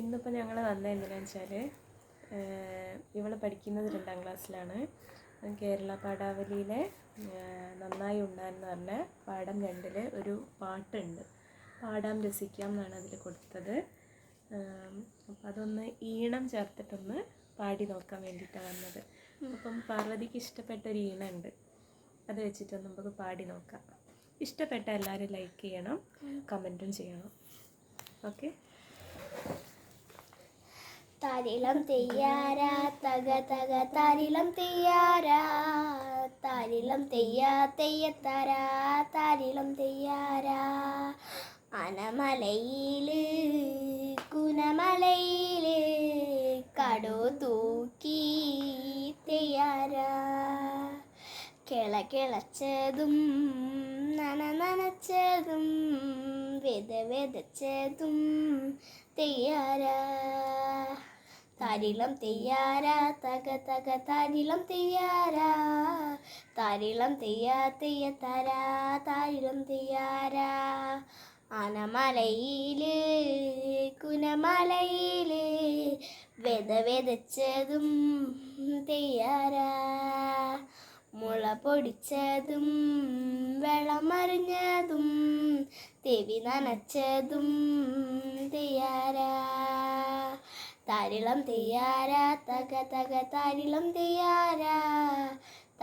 ഇന്നിപ്പോൾ ഞങ്ങൾ വന്നത് എന്തിനാന്ന് വെച്ചാൽ ഇവൾ പഠിക്കുന്നത് രണ്ടാം ക്ലാസ്സിലാണ്. കേരള പാഠാവലിയിലെ നന്നായി ഉണ്ണാൻ എന്ന് പറഞ്ഞ പാഠം രണ്ടിൽ ഒരു പാട്ടുണ്ട്. പാടാം രസിക്കാം എന്നാണ് അതിൽ കൊടുത്തത്. അപ്പം അതൊന്ന് ഈണം ചേർത്തിട്ടൊന്ന് പാടി നോക്കാൻ വേണ്ടിയിട്ടാണ് വന്നത്. അപ്പം പാർവതിക്ക് ഇഷ്ടപ്പെട്ട ഒരു ഈണം ഉണ്ട് അത് വെച്ചിട്ടൊന്ന് നമുക്ക് പാടി നോക്കാം. ഇഷ്ടപ്പെട്ട എല്ലാവരും ലൈക്ക് ചെയ്യണം കമന്റും ചെയ്യണം. ഓക്കെ? താരിളം തെയ്യാര തക തക തരിളം തെയ്യാര. തരിളം തെയ്യാ തെയ്യത്താരാ താരിളം തെയ്യാരാ. അനമലയിൽ കുനമലയിൽ കടോ തൂക്കി തെയ്യാരാ. കിള കിളച്ചതും നന നനച്ചതും വിത വിതച്ചതും തെയ്യാരാ. താരിളം തെയ്യാരാ തക തക തരിളം തെയ്യാരാ. തരിളം തെയ്യാ തെയ്യ തരാ തരിളം തെയ്യാരാ. ആനമലയിൽ കുനമലയിൽ വെത വെതച്ചതും തെയ്യാരാ. മുള പൊടിച്ചതും വെള്ളമറിഞ്ഞതും തെവി നനച്ചതും തെയ്യാരാ. താരിളം തെയ്യാരാ തക തക തരിളം തെയ്യാരാ.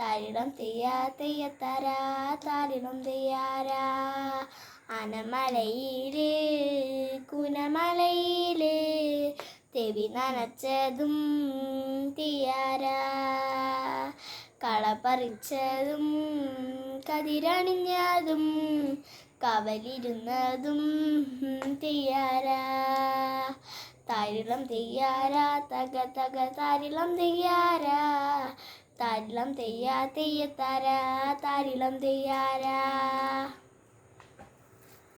തരിളം തെയ്യാ തെയ്യത്തര താരിളം തെയ്യാരാ. അനമലയിൽ കുനമലയിൽ തെവി നനച്ചതും തെയ്യാരാ. കള പറിച്ചതും കതിരണിഞ്ഞതും കവലിരുന്നതും തെയ്യാരാ. താരിളം തെയ്യാരാ തക തക താരിളം തെയ്യാരാ. താരിളം തെയ്യാ തെയ്യത്താരാ താരിളം തെയ്യാരാ.